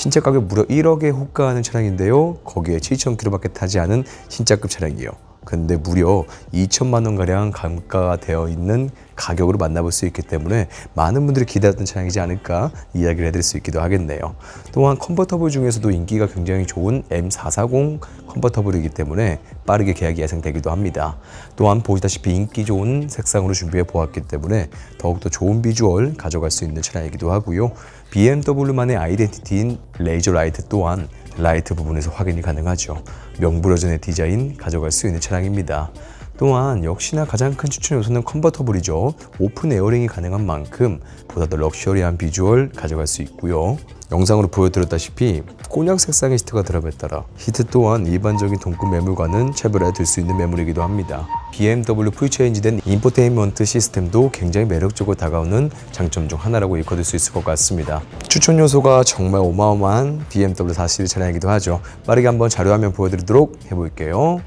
신차 가격 무려 1억에 호가하는 차량인데요. 거기에 7,000km밖에 타지 않은 신차급 차량이요. 근데 무려 2천만 원 가량 감가가 되어 있는 가격으로 만나볼 수 있기 때문에 많은 분들이 기대했던 차량이지 않을까 이야기를 해드릴 수 있기도 하겠네요. 또한 컨버터블 중에서도 인기가 굉장히 좋은 M440 컨버터블이기 때문에 빠르게 계약이 예상되기도 합니다. 또한 보시다시피 인기 좋은 색상으로 준비해 보았기 때문에 더욱더 좋은 비주얼 가져갈 수 있는 차량이기도 하고요. BMW만의 아이덴티티인 레이저 라이트 또한 라이트 부분에서 확인이 가능하죠. 명불허전의 디자인 가져갈 수 있는 차량입니다. 또한 역시나 가장 큰 추천 요소는 컨버터블이죠. 오픈 에어링이 가능한 만큼 보다 더 럭셔리한 비주얼 가져갈 수 있고요. 영상으로 보여드렸다시피 곤약 색상의 시트가 드랍에 따라 시트 또한 일반적인 동급 매물과는 차별화해 둘수 있는 매물이기도 합니다. BMW 풀체인지된 인포테인먼트 시스템도 굉장히 매력적으로 다가오는 장점 중 하나라고 일컬을 수 있을 것 같습니다. 추천 요소가 정말 어마어마한 BMW 4 시리즈 차량이기도 하죠. 빠르게 한번 자료화면 보여드리도록 해볼게요.